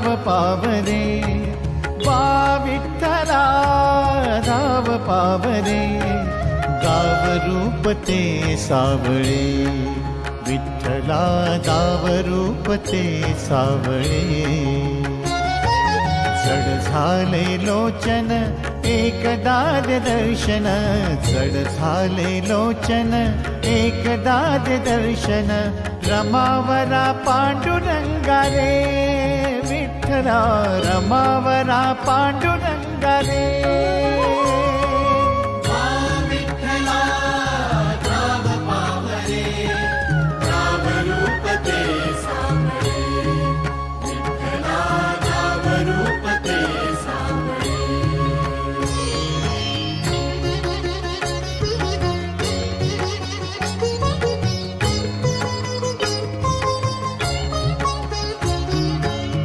धाव पावरे वा विठ्ठला धाव पावरे गाव रूप ते सावळे विठ्ठला गाव रूप ते सावळे जड झाले लोचन एकदा दर्शन जड झाले लोचन एकदा दर्शन रमावरा पांडुरंगारे रे विठ्ठला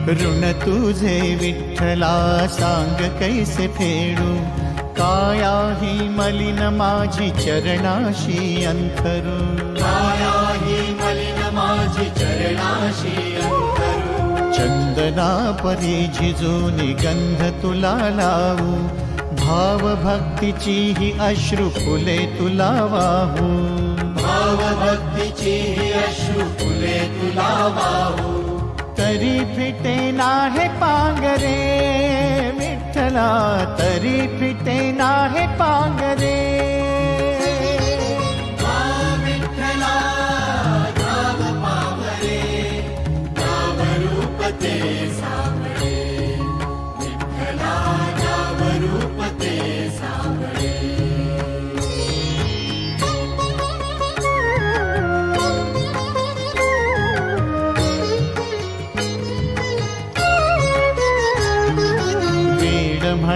ऋण तुझे विठ्ठला सांग कैसे फेडू? काया ही मलिन माझी चरणाशी अंतरू. काया ही मलिन माझी चरणाशी अंतरू. चंदना परी झिजून गंध तुला लावू. भाव भक्तीची ही अश्रू फुले तुला वाहू. भाव भक्तीची ही अश्रू फुले तुला वाहू. तरी फिटे नाहे पांगरे विठ्ठला तरी फिटे नाहे पांगरे.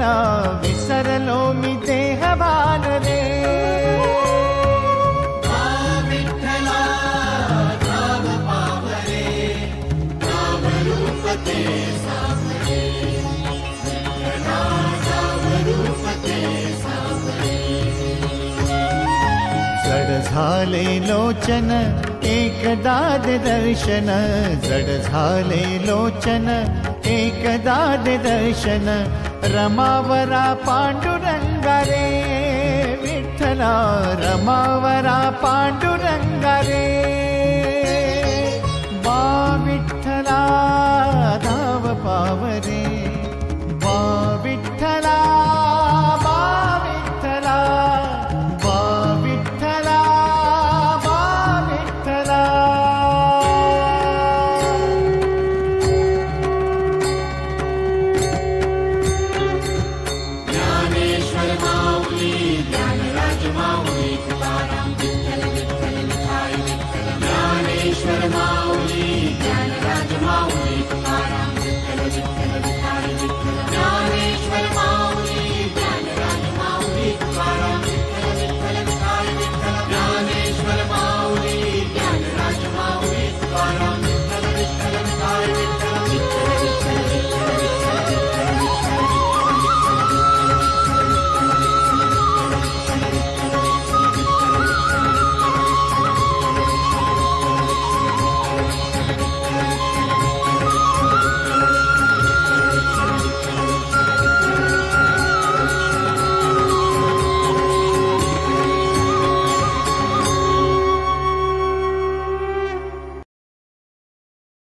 विठ्ठला विसरलो मी ते रे. जड झाले लोचन एकदा दर्शन. जड झाले लोचन एकदा दर्शन. रमावरा पांडुरंगा रे विठ्ठला रमावरा पांडु